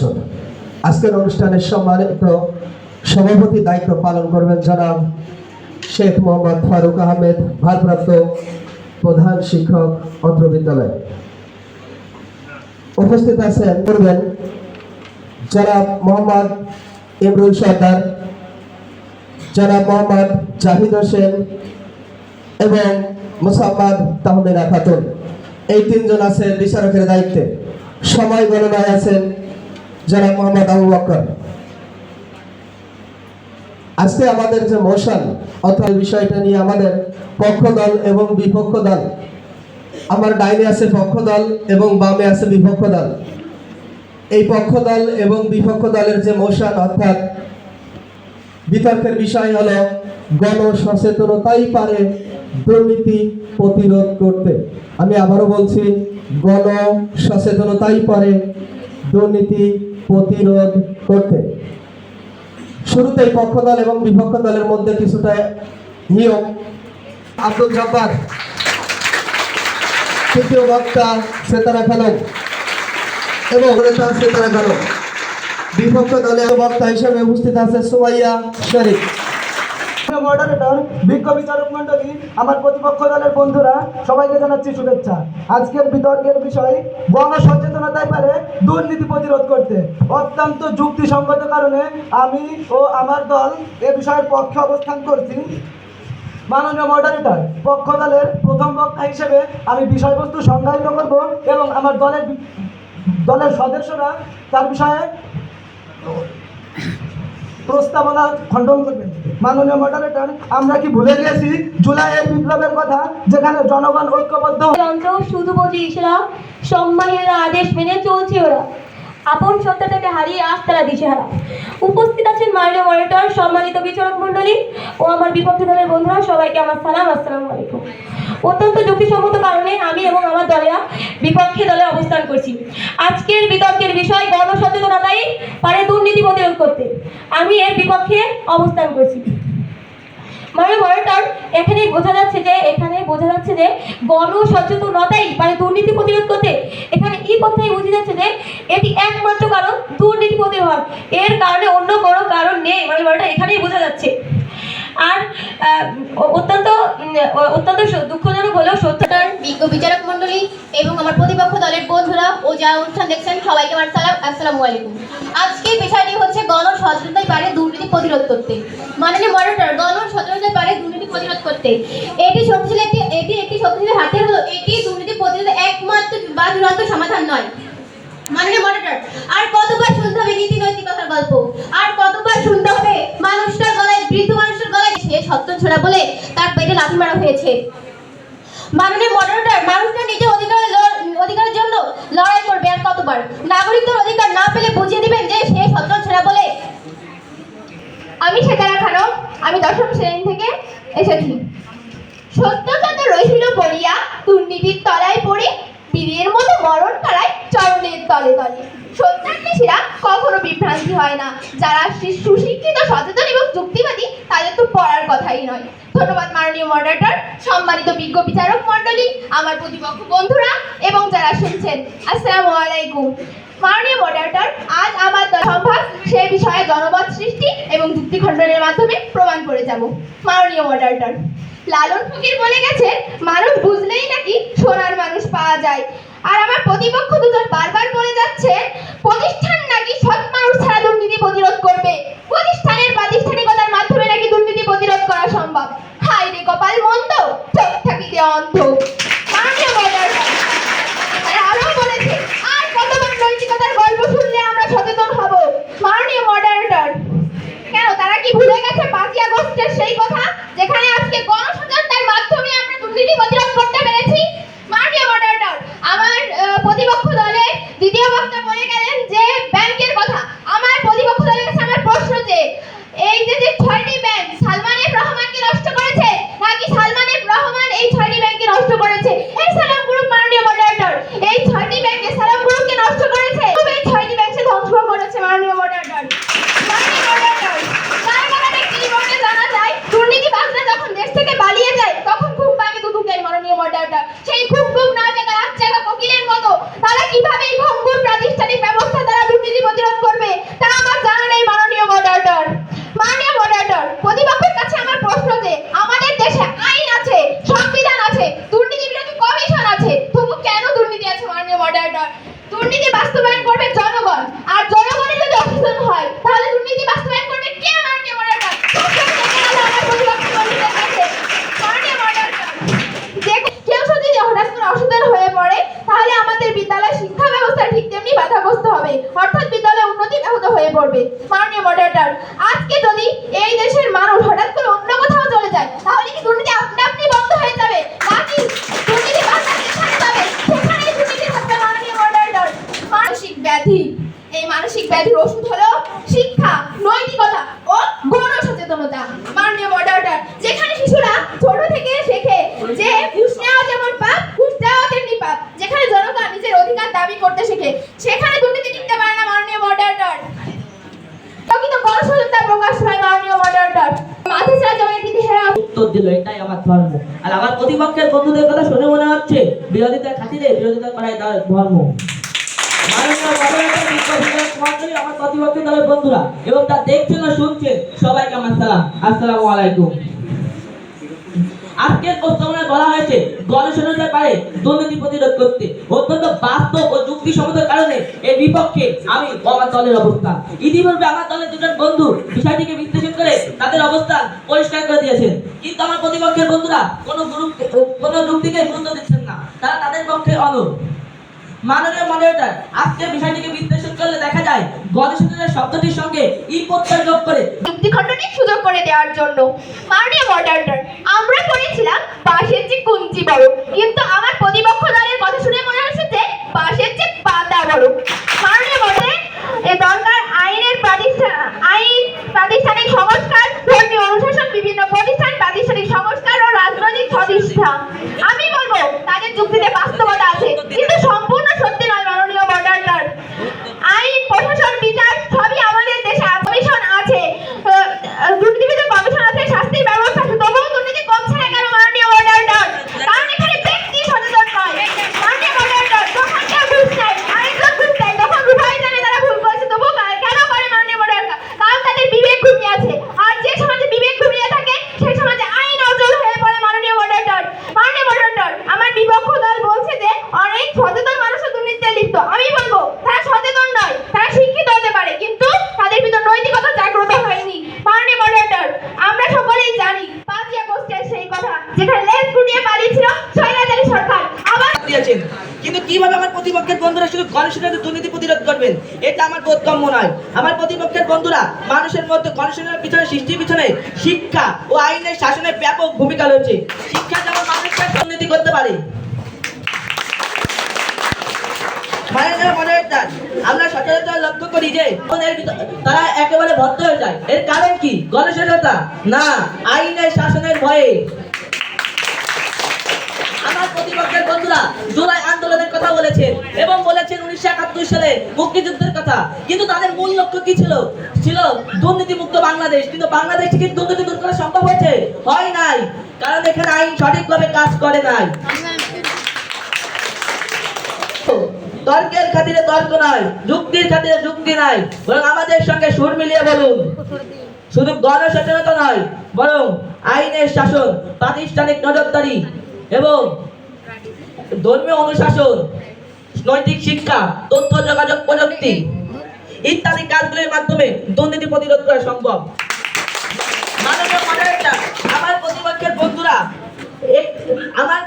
বছর আজকের অনুষ্ঠানের সম্মানিত সভাপতি দায়িত্ব পালন করবেন জনাব শেখ মোহাম্মদ ফারুক আহমেদ, ভারপ্রাপ্ত প্রধান শিক্ষক অত্র বিদ্যালয়। উপস্থিত আছেন করবেন জনাব মোহাম্মদ ইমরুল সর্দার, জনাব মোহাম্মদ জাহিদ হোসেন এবং মোসাম্মদ তাহমিনা খাতুন। এই তিনজন আছেন বিচারকের দায়িত্বে। সময় গণনায় আছেন জনাব মোহাম্মদ আবু বকর। আজকে আমাদের যে মোশন অর্থাৎ বিষয়টা নিয়ে আমাদের পক্ষ দল এবং বিপক্ষ দল আমার ডাইনে আছে পক্ষ দল এবং বামে আছে বিপক্ষ দল এই পক্ষ দল এবং বিপক্ষ দলের যে মোশন অর্থাৎ বিতর্কের বিষয় হলো গণ সচেতনতাই পারে দুর্নীতি প্রতিরোধ করতে। আমি আবারও বলছি গণ সচেতনতাই পারে দুর্নীতি প্রতিরোধ করতে। শুরুতে পক্ষ দল এবং বিপক্ষ দলের মধ্যে কিছুটা নিয়ম। আব্দুল জব্বার, তৃতীয় বক্তা সেতারা খানম এবং নেতা সেতারা খানম বিপক্ষ দলের বক্তা হিসেবে উপস্থিত আছে সুমাইয়া শরীফ। মডারেটর বিজ্ঞ বিচারক মন্ডলী আমার প্রতিপক্ষ দলের বন্ধুরা, সবাইকে জানাচ্ছি শুভেচ্ছা। আজকের বিতর্কের বিষয় গণ সচেতনতায় পারে দুর্নীতি প্রতিরোধ করতে। অত্যন্ত যুক্তিসঙ্গত কারণে আমি ও আমার দল এ বিষয়ের পক্ষে অবস্থান করছি। মাননীয় মডারেটর পক্ষ দলের প্রথম বক্তা হিসেবে আমি বিষয়বস্তু সংজ্ঞায়িত করব এবং আমার দলের দলের সদস্যরা তার বিষয়ে প্রস্তাবনা খণ্ডন করবেন। মাননীয় মডারেটর আমরা কি ভুলে গেছি? জুলাইয়ের বিপ্লবের কথা, যেখানে জনগণ ঐক্যবদ্ধ। শুধু বোঝে ইসলাম সম্মানের আদেশ মেনে চলছে ওরা। আপন সত্তাটাকে হারিয়ে আজ তারা দিশেহারা। উপস্থিত আছেন মাননীয় মনিটর সম্মানিত বিচারক মণ্ডলী ও আমার বিপক্ষে দলের বন্ধুরা, সবাইকে আমার সালাম, আসসালাম আলাইকুম। অত্যন্ত যুক্তিসম্মত কারণে আমি এবং আমার দলেরা বিপক্ষে দলে অবস্থান করছি। আজকের বিতর্কের বিষয় গণসচেতনতাই পারে দুর্নীতি প্রতিরোধ আমি এর বিপক্ষে অবস্থান করছি। মানে মনিটর এখানে বোঝা যাচ্ছে যে, এখানে বোঝা যাচ্ছে যে, গণ সচেতনতাই মানে দুর্নীতি প্রতিরোধ করতে, এখানে এই কথাই বোঝা যাচ্ছে যে, এটি একমাত্র কারণ দুর্নীতি প্রতিরোধ। এর কারণে অন্য কোনো কারণ নেই। মানে মনিটর এখানেই বোঝা যাচ্ছে। আর অত্যন্ত অত্যন্ত দুঃখজনক হলেও সত্য। ডক্টর বিজ্ঞ বিচারক মণ্ডলী এবং আমার প্রতিপক্ষ দলের বন্ধুরা ও যা অনুষ্ঠান দেখছেন সবাইকে আমার সালাম, আসসালামু আলাইকুম। আজকের বিষয়টি হচ্ছে গণ সচেতনতায় পারে দুর্নীতি প্রতিরোধ করতে। মাননীয় মডারেটর গণ সচেতনতায় পারে দুর্নীতি প্রতিরোধ করতে। এটি শক্তিশালী একটি, এটি একটি শক্তিশালী হাতিয়ার হলো, এটি দুর্নীতি প্রতিরোধের একমাত্র বা চূড়ান্ত সমাধান নয়। মাননীয় মডারেটর আর কতবার শুনতে হবে নীতি নৈতিকতার গল্প? আর কতবার শুনতে হবে মানুষটার গলায় বৃদ্ধ সে সত্য ছড়া বলে তার পেটে লাথি মারা হয়েছে। মাননীয় মডারেটর মানুষটা নিজের অধিকার অধিকারের জন্য লড়াই করবে আর কতবার? নাগরিকদের অধিকার না পেলে বুঝিয়ে দিবেন যে সে সত্য ছেড়া বলে। আমি সেতারা খানম আমি দশম শ্রেণি থেকে এসেছি। সত্য রহিল পড়িয়া দুর্নীতির তলায় তলে তলে সত্যান্বেষীরা কখনো বিভ্রান্তি হয় না। যারা সুশিক্ষিত, সচেতন এবং যুক্তিবাদী, তাদের তো পড়ার কথাই নয়। ধন্যবাদ মাননীয় মডারেটর সম্মানিত বিজ্ঞ বিচারক মণ্ডলী, আমার প্রতিপক্ষ বন্ধুরা এবং যারা শুনছেন। আসসালামু আলাইকুম। মাননীয় মডারেটর আজ আমার দল সম্ভাগ সে বিষয়ে জনমত সৃষ্টি এবং যুক্তি খণ্ডনের মাধ্যমে প্রমাণ করে যাব। মাননীয় মডারেটর লালন ফকির বলে গেছে, মানুষ বুঝলেই নাকি সোনার মানুষ পাওয়া যায়। আর আমার প্রতিপক্ষ দুজন বারবার বলে যাচ্ছে, প্রতিষ্ঠান নাকি সৎ মানুষ ছাড়া দুর্নীতি প্রতিরোধ করবে? প্রতিষ্ঠানের প্রাতিষ্ঠানিকতার মাধ্যমে নাকি দুর্নীতি প্রতিরোধ করা সম্ভব? হাই রে কপাল মন্দ, চোখ থাকিতে অন্ধ। সেই কথা? যেখানে আজকে গণসচেতনতার মাধ্যমে আমরা দুর্নীতি প্রতিরোধ করতে পেরেছি মাননীয় মডারেটর আমার আহ, প্রতিপক্ষ দলে দ্বিতীয় বক্তা বলে গেলেন যে হবে অর্থাৎ বিদ্যালয়ে উন্নতি ব্যাহত হয়ে পড়বে মাননীয় মডারেটর আজকে যদি এই দেশের মানুষ হঠাৎ করে অন্য কোথাও চলে যায় তাহলে কি দুর্নীতি আপনা আপনি বন্ধ হয়ে যাবে নাকি দুর্নীতি বাংলা যেখানে যাবে সেখানেই দুর্নীতি থাকবে মাননীয় মডারেটর মানসিক ব্যাধি। এই মানসিক ব্যাধির ওষুধ হলো শিক্ষা, নৈতিকতা ও গণ সচেতনতা মাননীয় মডারেটর যেখানে শিশুরা ছোট থেকে শেখে যে ঘুষ নেওয়া যেমন পাপ, ঘুষ দেওয়া তেমনি পাপ। যেখানে জনতা নিজের অধিকার দাবি করতে শেখে, সেখানে দুর্নীতি টিকতে পারে না মাননীয় মডারেটর প্রকৃত গণসচেতনতা প্রকাশ পায় মাননীয় মডারেটর মাথা ছাড়া জমির হেরা উত্তর দিল, এটাই আমার ধর্ম। আর আমার প্রতিপক্ষের বন্ধুদের কথা শুনে মনে হচ্ছে, বিরোধিতার খাতিরে বিরোধিতা করাই ধর্ম মাননীয় মডারেটর, বিজ্ঞ মণ্ডলী, আমার প্রতিপক্ষের দলের বন্ধুরা এবং তা দেখছেন ও শুনছেন সবাইকে আমার সালাম আসসালামু আলাইকুম আজকের প্রস্তাবনায় বলা হয়েছে গণশোষণের পারে দুর্নীতি প্রতিরোধ করতে অত্যন্ত বাস্তব ও যুক্তিসম্মত কারণে এর বিপক্ষে আমি আমার দলের অবস্থান ইতিপূর্বে আমার দলের দুজন বন্ধু বিষয়টিকে বিশ্লেষণ করে তাদের অবস্থান পরিষ্কার করে দিয়েছেন কিন্তু আমার প্রতিপক্ষের বন্ধুরা কোনো গুরু- কোনো যুক্তিকে গুরুত্ব দিচ্ছেন না। তারা তাদের পক্ষে অনু মাননীয় মডারেটর, আজকে বিষয়টিকে বিশ্লেষণ করলে দেখা যায় গণশোষণের শব্দটির সঙ্গে ই প্রত্যয় যোগ করে। যুক্তি খণ্ডনের সুযোগ করে দেওয়ার জন্য। মাননীয় মডারেটর, আমরা পড়েছিলাম পাশের যে কুঞ্চি বড়, কিন্তু আমার প্রতিপক্ষ দলের কথা শুনে মনে হচ্ছে যে পাশের যে পাতা বড়। মাননীয় মডারেটর, এ দরকার আইনের প্রাতিষ্ঠান আইন প্রাতিষ্ঠানিক সংস্কার, ধর্মীয় অনুশাসন, বিভিন্ন প্রতিষ্ঠান প্রাতিষ্ঠানিক সংস্কার ও রাজনৈতিক সদিচ্ছা আমি বলব, তাদের যুক্তিতে বাস্তবতা আছে কিন্তু সম্পূর্ণ সত্যি নয় মাননীয় মডারেটর আইন প্রশাসন বিচার সবই আমাদের দেশে কমিশন আছে আহ, আহ, দুর্নীতিবিদ কমিশন আছে শাস্তির ব্যবস্থা আছে তবুও দুর্নীতি কমছে না কেন মাননীয় মডারেটর কারণ এখানে ব্যক্তি সচেতন নয় মাননীয় মডারেটর যখন কেউ ঘুষ নেয় আরেকজন ঘুষ দেয় তখন উভয় জানে তারা ভুল করেছে তবুও কা- কেন করে মাননীয় মডারেটর কারণ তাদের বিবেক ঘুমিয়ে আছে আর যে সমাজে বিবেক ঘুমিয়ে থাকে সেই সমাজে আইন অচল হয়ে পড়ে মাননীয় মডারেটর মাননীয় মডারেটর আমার বিপক্ষ দল বলছে যে অনেক সচেতন মানুষও দুর্নীতিতে লিপ্ত আমি বলব? তারা সচেতন নয়, তারা শিক্ষিত হতে পারে, কিন্তু তাদের ভিতর নৈতিকতা জাগ্রত হয়নি। মাননীয় মডারেটর আমরা সকলেই জানি, পাঁচই আগস্টের সেই কথা, যেখানে লেজ গুটিয়ে পালিয়েছিল স্বৈরাচারী সরকার। আবার দিয়েছেন কিন্তু কীভাবে আমার প্রতিপক্ষের বন্ধুরা শুধু গণশোষণের দুর্নীতি প্রতিরোধ করবেন? এটা আমার বোধগম্য নয়। আমার প্রতিপক্ষের বন্ধুরা মানুষের মধ্যে গণশোষণের পিছনে, সৃষ্টির পিছনে শিক্ষা ও আইনের শাসনের ব্যাপক ভূমিকা রয়েছে। শিক্ষা যেমন মানুষকে দুর্নীতি করতে পারে আমরা সচরাচর লক্ষ্য করি যে তারা একেবারে ভদ্র হয়ে যায়। এর কারণ কি? গণশোষণতা না, আইনের শাসনের ভয়ে। আমার প্রতিপক্ষের বন্ধুরা জুলাই আন্দোলনের কথা বলেছেন এবং বলেছেন উনিশশো একাত্তর সালে মুক্তিযুদ্ধের কথা। কিন্তু তাদের মূল লক্ষ্য কি ছিল? ছিল দুর্নীতি মুক্ত বাংলাদেশ। কিন্তু বাংলাদেশ থেকে দুর্নীতি দূর করা সম্ভব হয়েছে? হয় নাই। কারণ এখানে আইন সঠিকভাবে কাজ করে নাই। তর্কের খাতিরে তর্ক নয়, যুক্তির খাতিরে যুক্তি নাই বরং আমাদের সঙ্গে সুর মিলিয়ে বলুন। শুধু গণসচেতনতা নয়, বরং আইনের শাসন, প্রাতিষ্ঠানিক নজরদারি এবং ধর্মীয় অনুশাসন, নৈতিক শিক্ষা, তথ্য, যোগাযোগ প্রযুক্তি ইত্যাদি কাজগুলির মাধ্যমে দুর্নীতি প্রতিরোধ করা সম্ভব। আমার প্রতিপক্ষের বন্ধুরা আমার